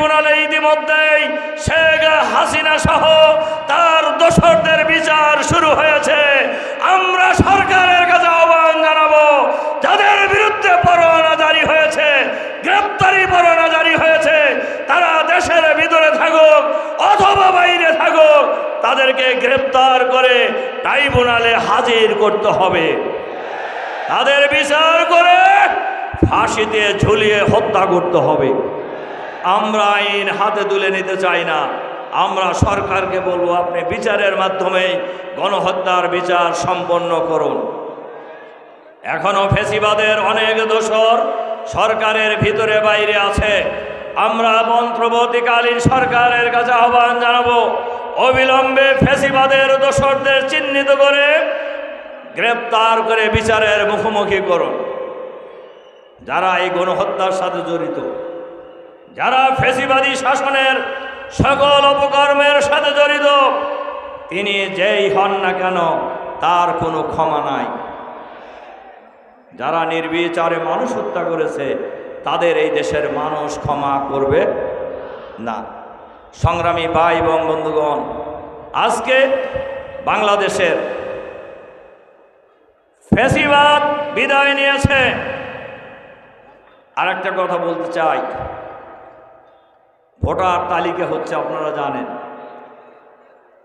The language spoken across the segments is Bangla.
ট্রাইব্যুনালে ইতিমধ্যেই শেখ হাসিনা সহ তার দোসরদের বিচার শুরু হয়েছে। আমরা সরকারের কাছে আহ্বান জানাব, যাদের বিরুদ্ধে পরোয়ানা জারি হয়েছে, গ্রেপ্তারি পরোয়ানা জারি হয়েছে, তারা দেশের ভিতরে থাকুক অথবা বাইরে থাকুক, তাদেরকে গ্রেপ্তার করে ট্রাইব্যুনালে হাজির করতে হবে। তাদের বিচার করে ফাঁসিতে ঝুলিয়ে হত্যা করতে হবে। আমরা আইন হাতে তুলে নিতে চাই না। আমরা সরকারকে বলব, আপনি বিচারের মাধ্যমে গণহত্যার বিচার সম্পন্ন করুন। এখনও ফেসিবাদের অনেক দোষর সরকারের ভিতরে বাইরে আছে। আমরা মন্ত্রবর্তীকালীন সরকারের কাছে আহ্বান জানাব, অবিলম্বে ফেসিবাদের দোষরদের চিহ্নিত করে গ্রেপ্তার করে বিচারের মুখোমুখি করুন। যারা এই গণহত্যার সাথে জড়িত যারা ফেসিবাদী শাসনের সকল অপকর্মের সাথে জড়িত, তিনি যেই হন না কেন, তার কোনো ক্ষমা নাই। যারা নির্বিচারে মানুষ হত্যা করেছে, তাদের এই দেশের মানুষ ক্ষমা করবে না। সংগ্রামী ভাই এবং বন্ধুগণ, আজকে বাংলাদেশের ফেসিবাদ বিদায় নিয়েছে। আর একটা কথা বলতে চাই। ভোটার তালিকা হচ্ছে, আপনারা জানেন।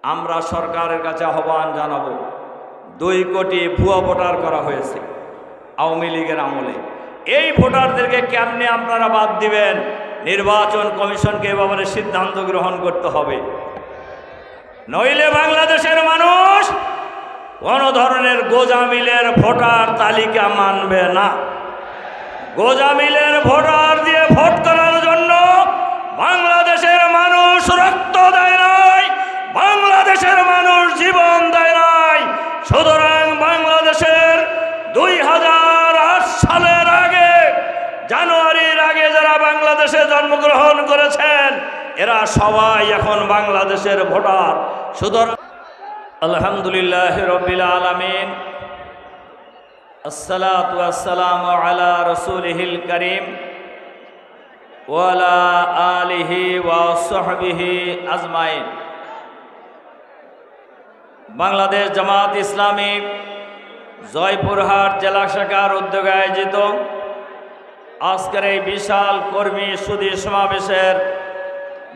আমরা সরকারের কাছে আহ্বান জানাব, দুই কোটি ভুয়া ভোটার করা হয়েছে আওয়ামী লীগের আমলে। এই ভোটারদেরকে কেমনে আপনারা বাদ দিবেন? নির্বাচন কমিশনকে এ ব্যাপারে সিদ্ধান্ত গ্রহণ করতে হবে। নইলে বাংলাদেশের মানুষ কোন ধরনের গোজামিলের ভোটার তালিকা মানবে না। গোজামিলের ভোটার দিয়ে ভোট জন্য বাংলাদেশের মানুষ রক্ত দেয় নাই, বাংলাদেশের মানুষ জীবন দেয় নাই। সুতরাং বাংলাদেশের দুই হাজার আট সালের আগে, জানুয়ারির আগে যারা বাংলাদেশে জন্মগ্রহণ করেছেন, এরা সবাই এখন বাংলাদেশের ভোটার। সুতরাং আলহামদুলিল্লাহ রবিল আলমিন, আসসালাতু আসসালাম আলা রসুলহিল করিম। ওয়ালা আলিহি বাংলাদেশ জামাত ইসলামী জয়পুরহাট জেলা শাখার উদ্যোগে আয়োজিত আজকের এই বিশাল কর্মী সুদী সমাবেশের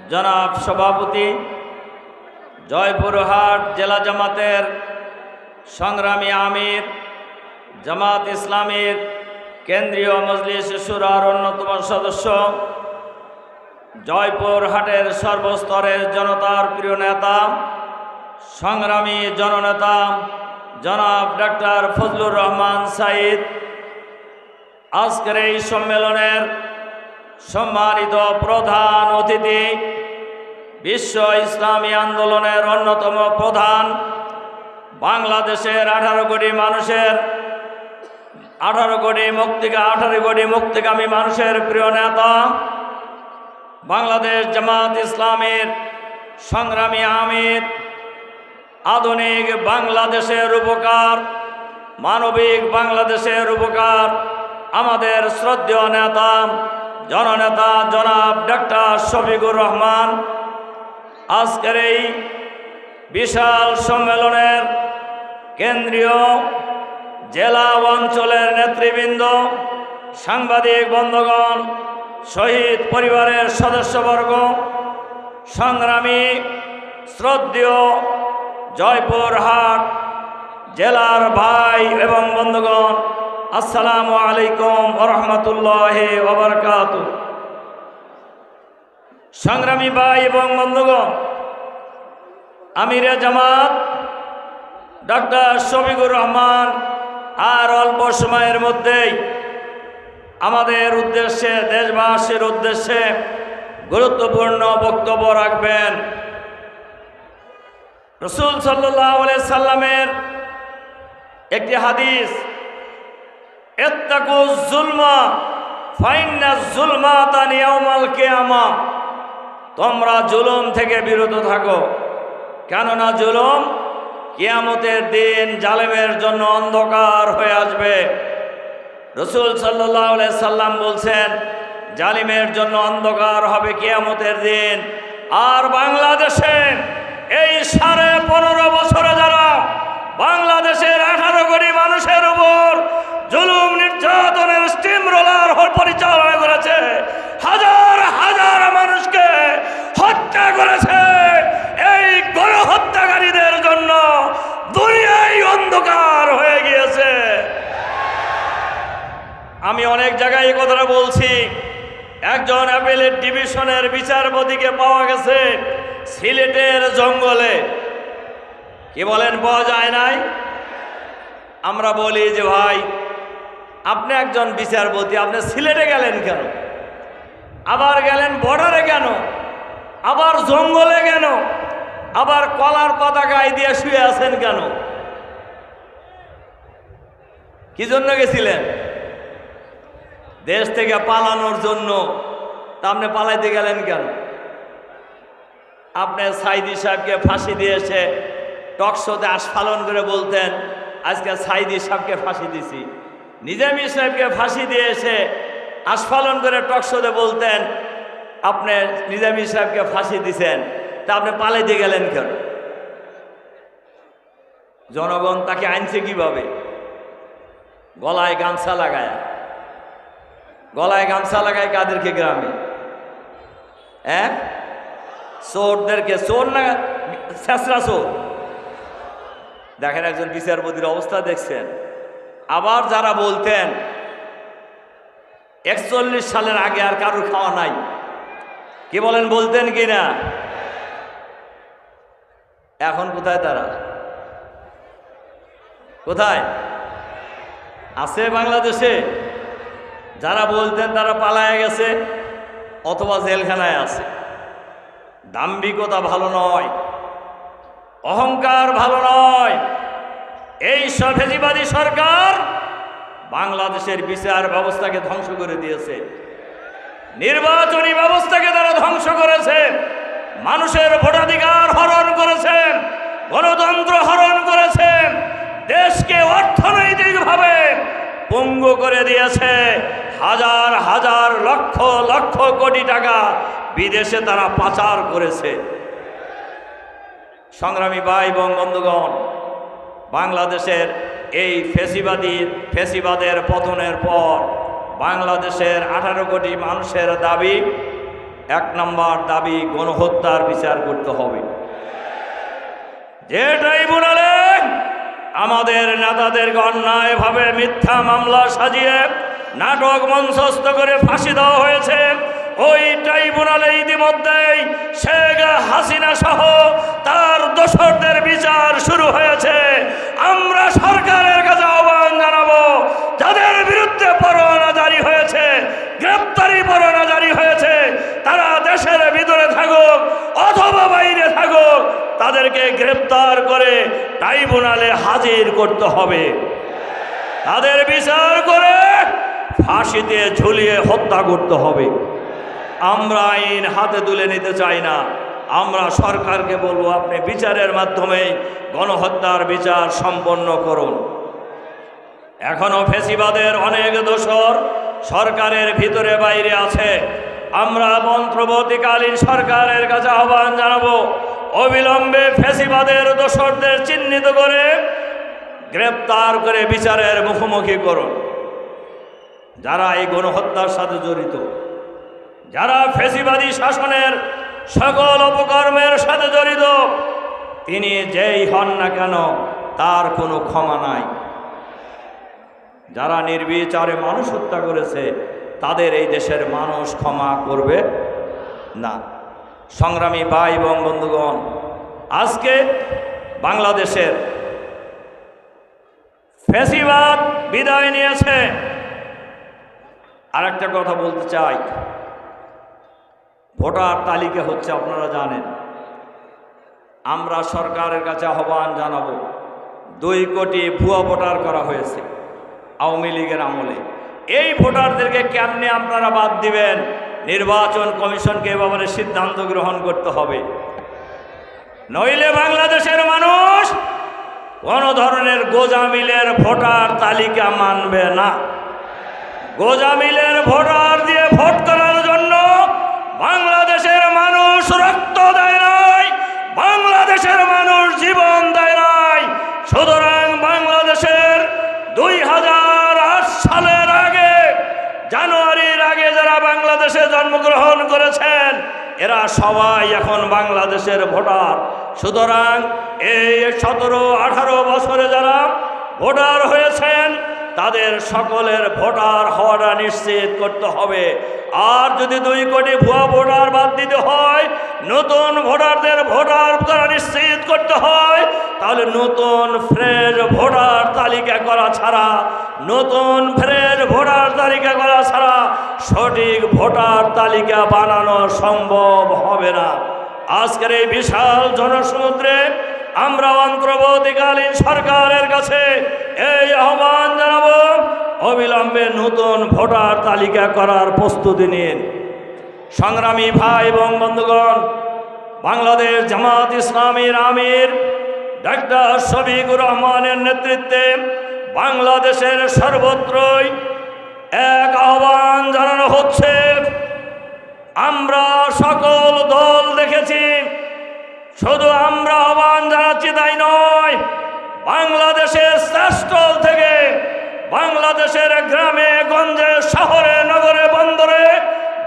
জনাব সভাপতি জয়পুরহাট জেলা জামাতের সংগ্রামী আমির, জামাত ইসলামীর কেন্দ্রীয় মজলিস সুরার অন্যতম সদস্য, জয়পুর হাটের সর্বস্তরের জনতার প্রিয় নেতা, সংগ্রামী জননেতা, জনাব ডাক্তার ফজলুর রহমান সাইদ। আজকের এই সম্মেলনের সম্মানিত প্রধান অতিথি, বিশ্ব ইসলামী আন্দোলনের অন্যতম প্রধান, বাংলাদেশের আঠারো কোটি মানুষের আঠারো কোটি মুক্তিকা আঠারো কোটি মুক্তিকামী মানুষের প্রিয় নেতা। বাংলাদেশ জামাত ইসলামের সংগ্রামী আমির, আধুনিক বাংলাদেশের উপকার, মানবিক বাংলাদেশের উপকার, আমাদের শ্রদ্ধেয় নেতা, জননেতা জনাব ডাক্তার শফিকুর রহমান। আজকের এই বিশাল সম্মেলনের কেন্দ্রীয় জেলা অঞ্চলের নেতৃবৃন্দ, সাংবাদিক বন্ধগণ, শহীদ পরিবারের সদস্যবর্গ, সংগ্রামী, শ্রদ্ধেয় জয়পুরহাট জেলার ভাই এবং বন্ধুগণ, আসসালামু আলাইকুম রহমতুল্লাহ ওবরকাত সংগ্রামী ভাই এবং বন্ধুগণ, আমিরে জামাত ডক্টর শফিকুর রহমান আর অল্প সময়ের মধ্যেই আমাদের উদ্দেশ্যে, দেশবাসীর উদ্দেশ্যে গুরুত্বপূর্ণ বক্তব্য রাখবেন। রসুল সাল্লাহ সাল্লামের একটি হাদিস জুলমা জুলমা তোমরা জুলুম থেকে বিরত থাকো। কেননা জুলুম কিয়ামতের দিন জালেমের জন্য অন্ধকার হয়ে আসবে। রসুল সাল্লাহ সাল্লাম বলছেন, জালিমের জন্য অন্ধকার হবে কিয়ামতের দিন। আর বাংলাদেশে এই সাড়ে পনেরো বছরে যারা বাংলাদেশের আঠারো কোটি মানুষের উপর জুলুম নির্যাতনের স্টিম রোলার পরিচালনা করেছে, হাজার হাজার মানুষকে হত্যা করেছে এই গণহত্যাকারীদের জন্য দুনিয়াই অন্ধকার হয়ে গিয়েছে আমি অনেক জায়গায় এই কথাটা বলছি। একজন অ্যাপেলের ডিভিশনের বিচারপতিকে পাওয়া গেছে সিলেটের জঙ্গলে। কি বলেন, পাওয়া যায় নাই? আমরা বলি যে, ভাই, আপনি একজন বিচারপতি, আপনি সিলেটে গেলেন কেন? আবার গেলেন বর্ডারে কেন? আবার জঙ্গলে কেন? আবার কলার পাতা গায়ে দিয়ে শুয়ে আছেন কেন? কি জন্য গেছিলেন? দেশ থেকে পালানোর জন্য তা আপনি পালাইতে গেলেন কেন? আপনি সাইদি সাহেবকে ফাঁসি দিয়েছে টকশোতে আস্ফালন করে বলতেন, আজকে সাইদি সাহেবকে ফাঁসি দিছি। নিজামী সাহেবকে ফাঁসি দিয়েছে আস্ফালন করে টকশোতে বলতেন, আপনি নিজামী সাহেবকে ফাঁসি দিছেন, তা আপনি পালাইতে গেলেন কেন? জনগণ তাকে আনছে কীভাবে? গলায় গামছা লাগায়। গলায় গামছা লাগায় কাদেরকে গ্রামে? হ্যাঁ? চোরদেরকে, চোর না, শেষরা চোর? দেখেন একজন বিচারপতির অবস্থা দেখছেন। আবার যারা বলতেন, একচল্লিশ সালের আগে আর কারোর খাওয়া নাই। কি বলেন, বলতেন কি না? এখন কোথায় তারা? কোথায়? আছে বাংলাদেশে? যারা বলতেন তারা পালায় গেছে, অথবা জেলখানায় আছে। দাম্ভিকতা ভালো নয়, অহংকার ভালো নয়। এই সভেজিবাদী সরকার বাংলাদেশের বিচার ব্যবস্থাকে ধ্বংস করে দিয়েছে। নির্বাচনী ব্যবস্থাকে তারা ধ্বংস করেছে। মানুষের ভোটাধিকার হরণ করেছেন গণতন্ত্র হরণ করেছেন দেশকে অর্থনৈতিকভাবে পঙ্গু করে দিয়েছে। হাজার হাজার, লক্ষ লক্ষ কোটি টাকা বিদেশে তারা পাচার করেছে। সংগ্রামী ভাই এবং বন্ধুগণ, বাংলাদেশের এই ফেসিবাদী, ফেসিবাদের পতনের পর বাংলাদেশের আঠারো কোটি মানুষের দাবি, এক নম্বর দাবি গণহত্যার বিচার করতে হবে। যে ট্রাইব্যুনালে আমাদের নেতাদেরকে অন্যায়ভাবে মিথ্যা মামলা সাজিয়ে নাটক মঞ্চস্থ করে ফাঁসি দেওয়া হয়েছে। ওই ট্রাইব্যুনালে ইতিমধ্যেই শেখ হাসিনা সহ তার দোসরদের বিচার শুরু হয়েছে। আমরা সরকারের কাছে আহ্বান জানাব, যাদের বিরুদ্ধে পরোয়ানা জারি হয়েছে, গ্রেপ্তারি পরোয়ানা জারি হয়েছে, তারা দেশের ভিতরে থাকুক, অথবা বাইরে থাকুক, তাদেরকে গ্রেপ্তার করে ট্রাইব্যুনালে হাজির করতে হবে। তাদের বিচার করে ফাঁসিতে ঝুলিয়ে হত্যা করতে হবে। আমরা আইন হাতে তুলে নিতে চাই না। আমরা সরকারকে বলব, আপনি বিচারের মাধ্যমে গণহত্যার বিচার সম্পন্ন করুন। এখনও ফেসিবাদের অনেক দোষর সরকারের ভিতরে বাইরে আছে। আমরা মন্ত্রবর্তীকালীন সরকারের কাছে আহ্বান জানাব, অবিলম্বে ফেসিবাদের দোষরদের চিহ্নিত করে গ্রেপ্তার করে বিচারের মুখোমুখি করুন। যারা এই গণহত্যার সাথে জড়িত, যারা ফেসিবাদী শাসনের সকল অপকর্মের সাথে জড়িত, তিনি যেই হন না কেন তার কোনো ক্ষমা নাই। যারা নির্বিচারে মানুষ হত্যা করেছে, তাদের এই দেশের মানুষ ক্ষমা করবে না। সংগ্রামী ভাই এবং বন্ধুগণ, আজকে বাংলাদেশের ফেসিবাদ বিদায় নিয়েছে। আর একটা কথা বলতে চাই। ভোটার তালিকা হচ্ছে, আপনারা জানেন। আমরা সরকারের কাছে আহ্বান জানাব, দুই কোটি ভুয়া ভোটার করা হয়েছে আওয়ামী লীগের আমলে। এই ভোটারদেরকে কেমনে আপনারা বাদ দিবেন? নির্বাচন কমিশনকে এ ব্যাপারে সিদ্ধান্ত গ্রহণ করতে হবে। নইলে বাংলাদেশের মানুষ কোন ধরনের গোজামিলের ভোটার তালিকা মানবে না। গোজামিলের ভোটার দিয়ে ভোট করার জন্য বাংলাদেশের মানুষ রক্ত দেয় নাই, বাংলাদেশের মানুষ জীবন দেয় নাই। সুতরাং বাংলাদেশের দুই হাজার আট সালের আগে, জানুয়ারির আগে যারা বাংলাদেশে জন্মগ্রহণ করেছেন, এরা সবাই এখন বাংলাদেশের ভোটার। সুতরাং এই সতেরো আঠারো বছরে যারা ভোটার হয়েছেন তাদের সকলের ভোটার হওয়াটা নিশ্চিত করতে হবে। আর যদি দুই কোটি ভুয়া ভোটার বাদ দিতে হয়, নতুন ভোটারদের ভোটার করা নিশ্চিত করতে হয়, তাহলে নতুন ফ্রেশ ভোটার তালিকা করা ছাড়া, নতুন ফ্রেশ ভোটার তালিকা করা ছাড়া সঠিক ভোটার তালিকা বানানো সম্ভব হবে না। আজকের এই বিশাল জনসমুদ্রে আমরা অন্তর্বর্তীকালীন সরকারের কাছে এই আহ্বান জানাব। অবিলম্বে নতুন ভোটার তালিকা করার প্রস্তুতি নিন। সংগ্রামী ভাই এবং বন্ধুগণ, বাংলাদেশ জামাত ইসলামীর আমির ডাক্তার শফিকুর রহমানের নেতৃত্বে বাংলাদেশের সর্বত্রই এক আহ্বান জানানো হচ্ছে। আমরা সকল দল দেখেছি শুধু আমরা আহ্বান জানাচ্ছি তাই নয়, বাংলাদেশের শ্রেষ্ঠল থেকে বাংলাদেশের গ্রামে, গঞ্জে, শহরে, নগরে, বন্দরে,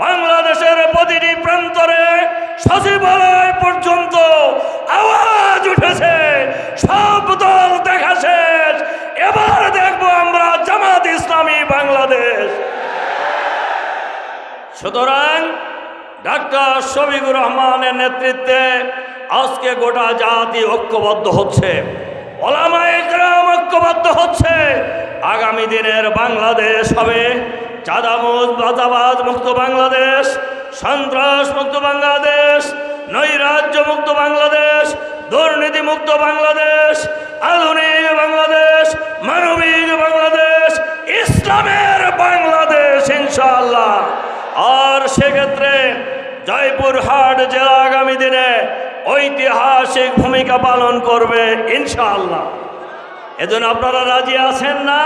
বাংলাদেশের প্রতিটি প্রান্তরে সচিবালয় পর্যন্ত আওয়াজ উঠেছে, সব দল দেখা শেষ। এবার দেখব আমরা জামাত ইসলামী বাংলাদেশ। সুতরাং ডাক্তার শফিকুর রহমানের নেতৃত্বে আজকে গোটা জাতি ঐক্যবদ্ধ হচ্ছে। ওলামায়ে গ্রাম ঐক্যবদ্ধ হচ্ছে। আগামী দিনের বাংলাদেশ হবে চাঁদামুজ বাজাবাজ মুক্ত বাংলাদেশ, সন্ত্রাস মুক্ত বাংলাদেশ, নৈরাজ্য মুক্ত বাংলাদেশ, দুর্নীতি মুক্ত বাংলাদেশ আধুনিক বাংলাদেশ, মানবিক বাংলাদেশ, ইসলামের বাংলাদেশ, ইনশাআল্লাহ। আর সেক্ষেত্রে জয়পুরহাট জেলা আগামী দিনে ঐতিহাসিক ভূমিকা পালন করবে, ইনশাআল্লাহ। এজন্য আপনারা রাজি আছেন না?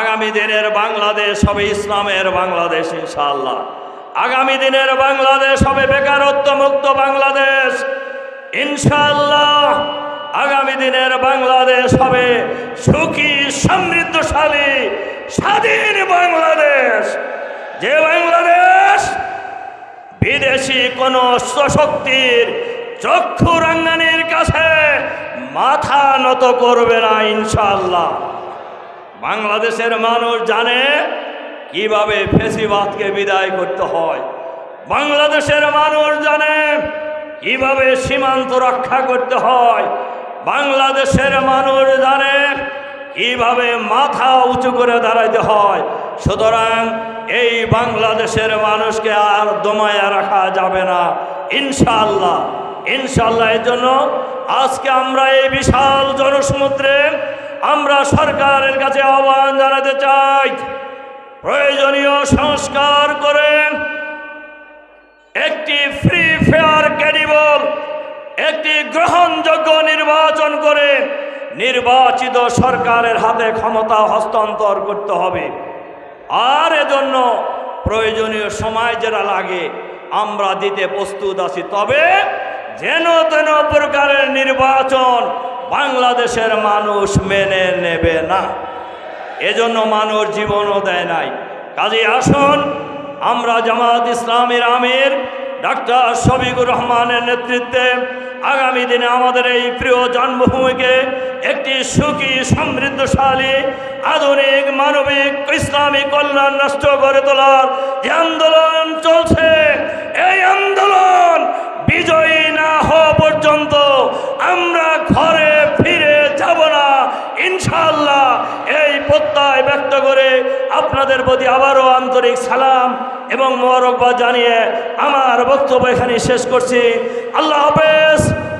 আগামী দিনের বাংলাদেশ হবে ইসলামের বাংলাদেশ, ইনশাআল্লাহ। আগামী দিনের বাংলাদেশ হবে বেকারত্ব মুক্ত বাংলাদেশ, ইনশাআল্লাহ। আগামী দিনের বাংলাদেশ হবে সুখী, সমৃদ্ধশালী, স্বাধীন বাংলাদেশ। যে বাংলাদেশ বিদেশি কোন শক্তির চক্ষু রাঙ্গানির কাছে মাথা নত করবে না ইনশাল্লাহ বাংলাদেশের মানুষ জানে কীভাবে ফেসিবাদকে বিদায় করতে হয়। বাংলাদেশের মানুষ জানে কীভাবে সীমান্ত রক্ষা করতে হয়। বাংলাদেশের মানুষ জানে কীভাবে মাথা উঁচু করে দাঁড়াইতে হয়। সুতরাং এই বাংলাদেশের মানুষকে আর দমায়া রাখা যাবে না। ইনশাআল্লাহ। ইনশাআল্লাহ এর জন্য আজকে আমরা এই বিশাল জনসমুদ্রে আমরা সরকারের কাছে আহ্বান জানাতে চাই। প্রয়োজনীয় সংস্কার করে একটি ফ্রি ফেয়ার ক্যাডিবল একটি গ্রহণযোগ্য নির্বাচন করে নির্বাচিত সরকারের হাতে ক্ষমতা হস্তান্তর করতে হবে। আর এজন্য প্রয়োজনীয় সময় যেটা লাগে, আমরা দিতে প্রস্তুত আছি। তবে যেন তেন প্রকারের নির্বাচন বাংলাদেশের মানুষ মেনে নেবে না। এজন্য মানুষ জীবনও দেয় নাই। কাজে আসুন, আমরা জামাত ইসলামের আমির ডাক্তার শফিকুর রহমানের নেতৃত্বে আগামী দিনে আমাদের এই প্রিয় জন্মভূমিকে একটি সুখী, সমৃদ্ধশালী, আধুনিক, মানবিক ইসলামী কল্যাণ রাষ্ট্র গড়ে তোলার যে আন্দোলন চলছে, এই আন্দোলন বিজয়ী না হওয়া পর্যন্ত আমরা ঘরে ফিরে যাব না। ইনশাল্লাহ এই প্রত্যয় ব্যক্ত করে আপনাদের প্রতি আবারও আন্তরিক সালাম এবং মোবারকবাদ জানিয়ে আমার বক্তব্য এখানে শেষ করছি। আল্লাহ হাফেজ।